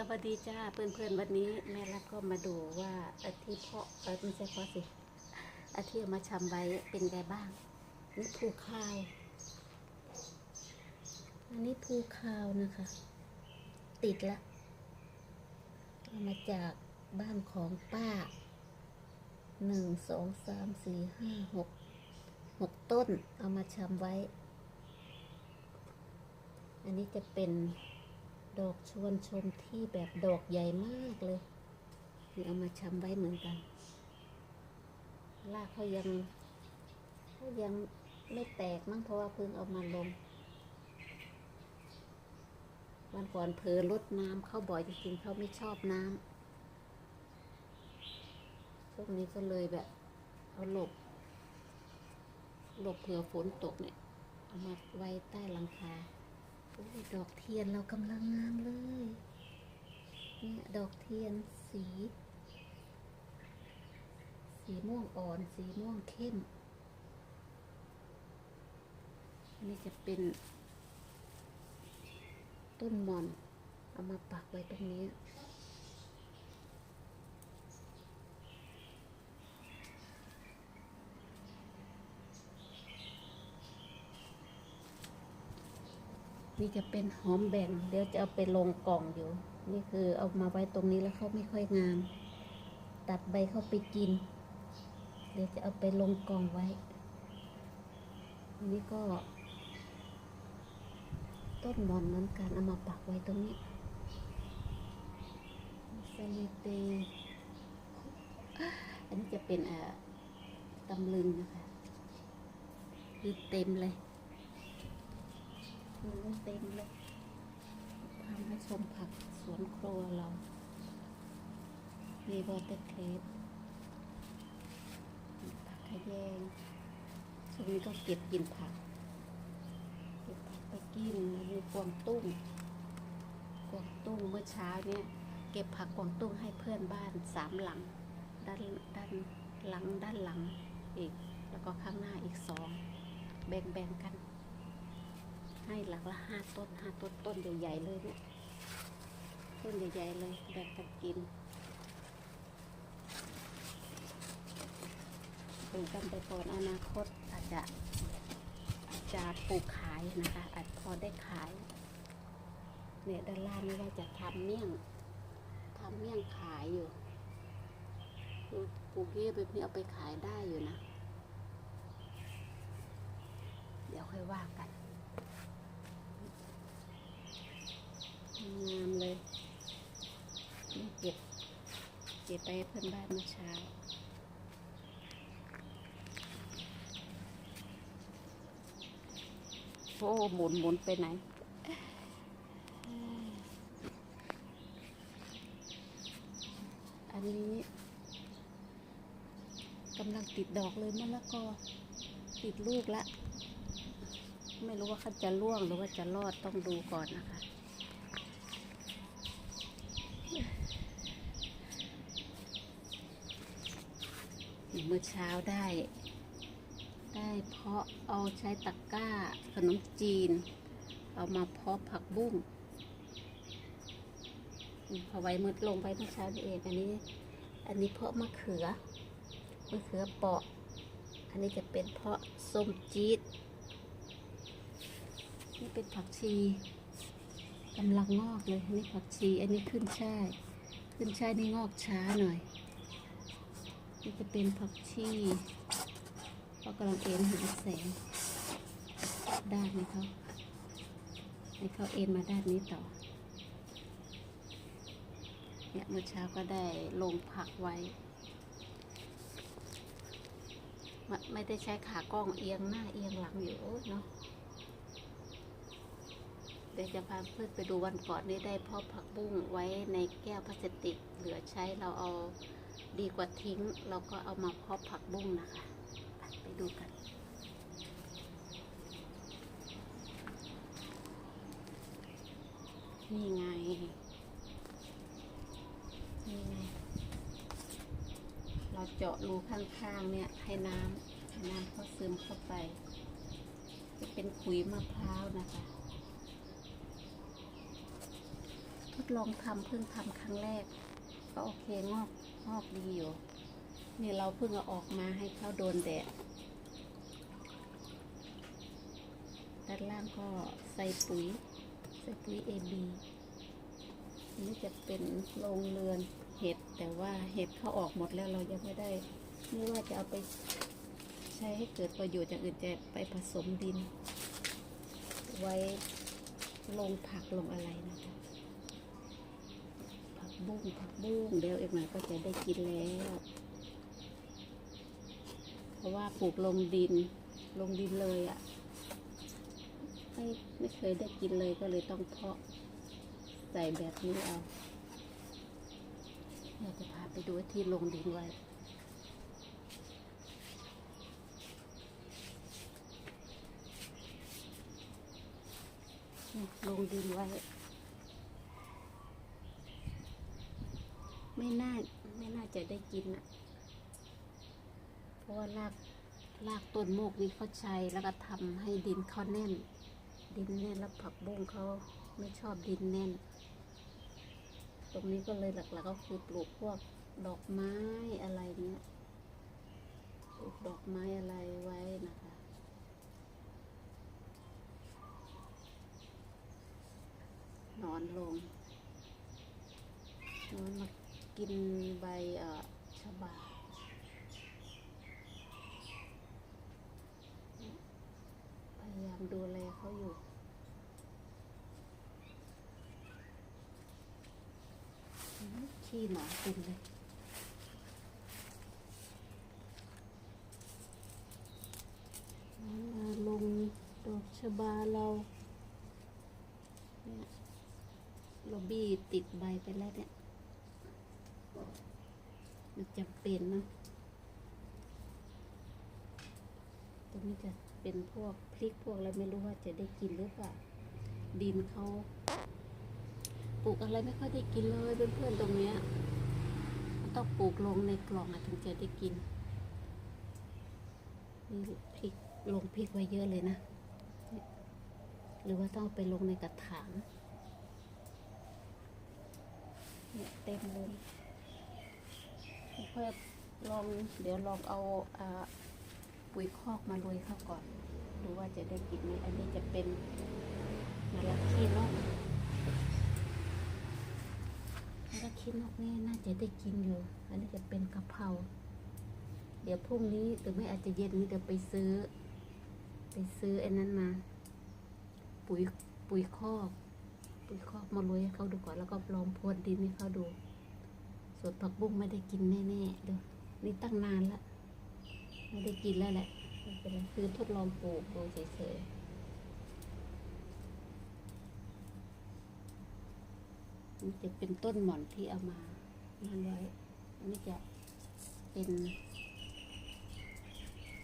สวัสดีจ้าเพื่อนๆวันนี้แม่แล้วก็มาดูว่าอาที่เพาะไม่ใช่เพาะสิอาที่เอามาชำไว้เป็นไงบ้างนี่ภูคาวอันนี้ภูคาวนะคะ ติดละเอามาจากบ้านของป้าหนึ่งสองสามสี่ห้าหกหกต้นเอามาชำไว้ อันนี้จะเป็น ดอกชวนชมที่แบบดอกใหญ่มากเลยนี่เอามาชำไว้เหมือนกันรากเขายังเขายังไม่แตกมั้งเพราะว่าเพิ่งเอามาลง วันก่อนเพลอลดน้ำเข้าบ่อยจริงๆเขาไม่ชอบน้ำช่วงนี้ก็เลยแบบเอาหลบหลบเผื่อฝนตกเนี่ย เอามาไว้ใต้หลังคา โอ้ยดอกเทียนเรากำลังงามเลย เนี่ยดอกเทียนสี สีม่วงอ่อน สีม่วงเข้ม นี่จะเป็นต้นมอน เอามาปักไว้ตรงนี้ นี่จะเป็นหอมแบ่งเดี๋ยวจะเอาไปลงกล่องอยู่ นี่คือเอามาไว้ตรงนี้แล้วเขาไม่ค่อยงาม ตัดใบเข้าไปกิน เดี๋ยวจะเอาไปลงกล่องไว้นนี้ก็ ต้นมอนเหมือนกันเอามาปักไว้ตรงนี้เซเลเตอันนี้จะเป็นอ่าตำลึงนะคะคือเต็มเลย คือเต็มเลยพามาชมผักสวนครัวเรามีวอเตอร์เครปผักขยงช่วงนี้ก็เก็บกินผัก เก็บผักไปกินมีกวางตุ้งกวางตุ้งเมื่อเช้าเนี่ย เก็บผักกวางตุ้งให้เพื่อนบ้านสามหลัง ด้านด้านหลังด้านหลังอีก แล้วก็ข้างหน้าอีกสอง แบ่งๆกัน ให้หลังละห้าต้นห้าต้นต้นใหญ่ๆเลยเนี่ยต้นใหญ่ๆเลยแบ่งกันกินปลูกกันไปก่อนอนาคตอาจจะอาจจะปลูกขายนะคะอาจพอได้ขายเนี่ยด้านล่างนี่ว่าจะทำเมี่ยงทำเมี่ยงขายอยู่ปลูกปลูกเยอะแบบนี้เอาไปขายได้อยู่นะ เดี๋ยวค่อยว่ากัน งามเลยนี่เก็บ เก็บไปเพื่อนบ้านเมื่อเช้าโอ้หมุนหมุนไปไหนอันนี้กำลังติดดอกเลยมะละกอติดลูกละ ไม่รู้ว่าเขาจะร่วงหรือว่าจะรอดต้องดูก่อนนะคะ เมื่อเช้าได้ ได้เพาะเอาใช้ตะกร้าขนมจีน เอามาเพาะผักบุ้งเอาไว้มืดลงไปเมื่อเช้านี่เองอันนี้ อันนี้เพาะมะเขือมะเขือเปาะ อันนี้จะเป็นเพาะส้มจี๊ดนี่เป็นผักชีกำลังงอกเลยนี่ผักชี อันนี้ขึ้นช่าย ขึ้นช่ายนี่งอกช้าหน่อย นี่จะเป็นผักชีเขากำลังเอ็นหาแสง ด้านนี้เขาให้เขาเอ็นมาด้านนี้ต่อ เนี่ยเมื่อเช้าก็ได้ลงผักไว้ ไม่ได้ใช้ขากล้องเอียงหน้าเอียงหลังอยู่โอ้ยเนาะเดี๋ยวจะพาเพื่อนไปดูวันก่อนนี้ได้เพาะผักบุ้งไว้ในแก้วพลาสติกเหลือใช้เราเอา ดีกว่าทิ้ง เราก็เอามาเพาะผักบุ้งนะคะไปดูกันนี่ไงนี่ไง เราเจาะรูข้างๆเนี่ยให้น้ำให้น้ำเขาซึมเข้าไป จะเป็นขุยมะพร้าวนะคะ ทดลองทำเพิ่งทำครั้งแรก ก็โอเคงอก อกดีอยู่ นี่เราเพิ่งเอาออกมาให้เขาโดนแดด ด้านล่างก็ใส่ปุ๋ย ใส่ปุ๋ย AB อันนี้จะเป็นโรงเรือนเห็ด แต่ว่าเห็ดเขาออกหมดแล้วเรายังไม่ได้ ไม่ว่าจะเอาไปใช้ให้เกิดประโยชน์อย่างอื่นจะไปผสมดิน ไว้ลงผักลงอะไรนะคะ บุ้งผักบุ้งเดี๋ยวอีกหน่อยก็จะได้กินแล้ว เพราะว่าปลูกลงดิน ลงดินเลยอะ่ะไม่ไม่เคยได้กินเลยก็เลยต้องเพาะใส่แบบนี้เอาอยากจะพาไปดูที่ลงดินไว้ลงดินไว้ ไม่น่าไม่น่าจะได้กินอะ เพราะว่ารากรากต้นโมกนี้เขาใช้แล้วก็ทำให้ดินเขาแน่น ดินแน่นแล้วผักบุ้งเขาไม่ชอบดินแน่น ตรงนี้ก็เลยหลักๆก็คือปลูกพวกดอกไม้อะไรเนี้ยปลูกดอกไม้อะไรไว้นะคะนอนลงนอนมา กินใบชะบาพยายามดูแลเขาอยู่ขี้หมาเต็มเลยมาลงดอกชะบาเราเนี่ยเราบี้ติดใบไปแล้วเนี่ย มันจำเป็นนะตรงนี้จะเป็นพวกพริกพวกอะไรไม่รู้ว่าจะได้กินหรือเปล่าดินเขาปลูกอะไรไม่ค่อยได้กินเลยเพื่อนๆตรงเนี้ยมันต้องปลูกลงในกล่องถึงจะได้กินนี่พริกลงพริกไว้เยอะเลยนะ หรือว่าต้องไปลงในกระถางเนี่ยเต็มเลย เพื่อลองเดี๋ยวลองเอาอปุ๋ยคอกมาโรยเข้าก่อน ดูว่าจะได้กินไหมอันนี้จะเป็นมะระขี้นกมะระขี้นกนี่น่าจะได้กินอยู่ อันนี้จะเป็นกะเพราเดี๋ยวพรุ่งนี้หรือไม่อาจจะเย็นนี้เดี๋ยวไปซื้อ ไปซื้อไอ้นั้นมา ปุ๋ยปุ๋ยคอก ปุ๋ยคอกมาโรยให้เขาดูก่อนแล้วก็ลองพรวนดินให้เขาดู ส่วนผักบุ้งไม่ได้กินแน่ๆดี๋ยวนี่ตั้งนานละไม่ได้กินแล้วแหละไม่เป็นไรคือทดลองปลูกดูเฉยๆนี่จะเป็นต้นหม่อนที่เอามานั่นไว้อันนี้จะเป็น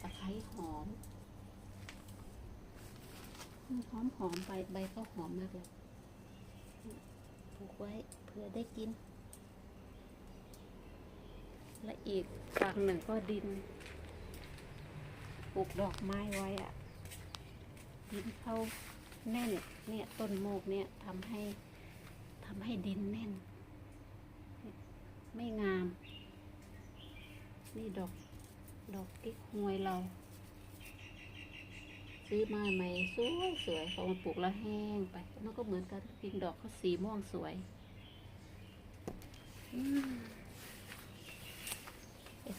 ตะไคร้หอมหอมหอมใบใบก็หอมมากเลยปลูกไว้เพื่อได้กิน และอีกฝั่งหนึ่งก็ดินปลูกดอกไม้ไว้อะดินเข้าแน่นเนี่ยต้นโมกเนี่ยทำให้ทำให้ดินแน่น ไม่งาม นี่ดอกดอกกิ๊กฮวยเรา ซื้อมาใหม่สวยสวยพอมาปลูกแล้วแห้งไป มันก็เหมือนกันกินดอกเขาสีม่วงสวย อืม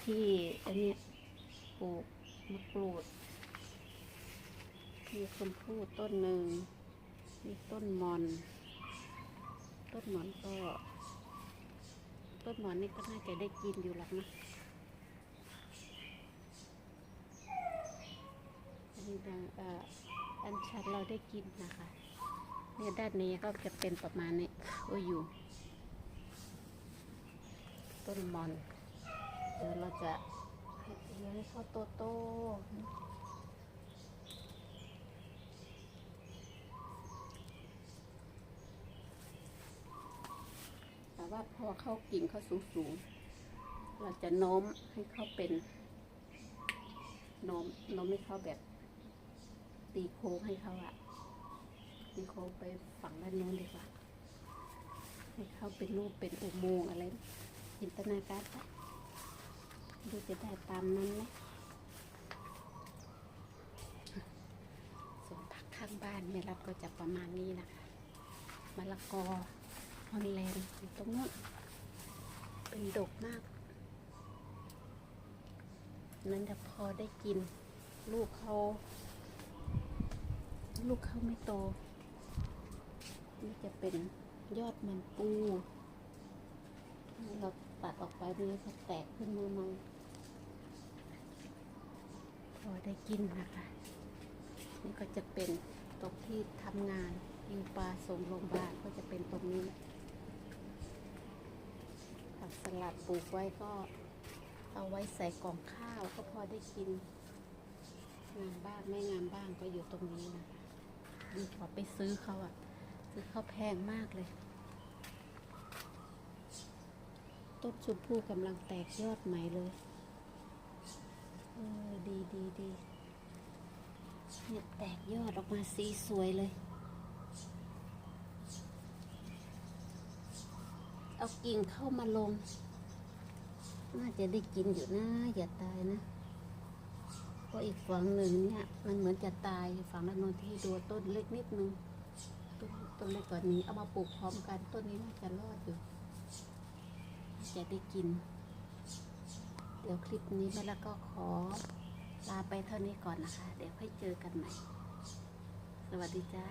ที่อันนี้ปลูกมะกรูดมีชมพู่ต้นหนึ่งมีต้นมอน ต้นมอนก็ ต้นมอนนี่ก็น่าจะได้กินอยู่หรอกนะอันนี้ดังอ่ออันชันเราได้กินนะคะเนี่ยด้านนี้ก็จะเป็นประมาณนี้โอ้ยอยู่ ต้นมอน ดี๋ยวเราจะเลี้ยงให้เขาโตโตแต่ว่าพอเขากิ่งเขาสูงสูงเราจะโน้มให้เขาเป็นโน้มโน้มให้เขาแบบ ตีโค้งให้เขาอะตีโค้งไปฝั่งด้านโน้นดีกว่าให้ให้เขาเป็นรูปเป็นอุโมงค์อะไรจินตนาการไป ดูจะได้ตามนั้นไหมสวนผักข้างบ้านแม่รัดก็จะประมาณนี้นะคะมะละกอฮอนแลนด์อยู่ตรงนู้นเป็นดกมาก นั้นจะพอได้กิน ลูกเขาลูกเขาไม่โต นี่จะเป็นยอดมันปูเราตัดออกไปมันจะแตกขึ้นมาใหม่ อได้กินนะคะ นี่ก็จะเป็นตรงที่ทำงานอยิงปลาส่งโรงพยาบาลก็จะเป็นตรงนี้ผักสลัดปลูกไว้ก็เอาไว้ใส่กล่องข้าวก็พอได้กิน งามบ้างไม่งามบ้างก็อยู่ตรงนี้นะคะดีกว่าไปซื้อเขาอะซื้อเขาแพงมากเลย ต้นชมพู่กำลังแตกยอดใหม่เลย ออดีดีดีเนี่ยแตกยอดออกมาสีสวยเลย เอากิ่งเข้ามาลง น่าจะได้กินอยู่นะ อย่าตายนะเพราะอีกฝั่งหนึ่งเนี่ย มันเหมือนจะตายฝั่งละนนที่ดูต้นเล็กนิดนึงต้นต้นเล็กกว่านี้เอามาปลูกพร้อมกันต้นนี้น่าจะรอดอยู่จะได้กิน เดี๋ยวคลิปนี้แม่แล้วก็ขอลาไปเท่านี้ก่อนนะคะ เดี๋ยวค่อยเจอกันใหม่ สวัสดีจ้า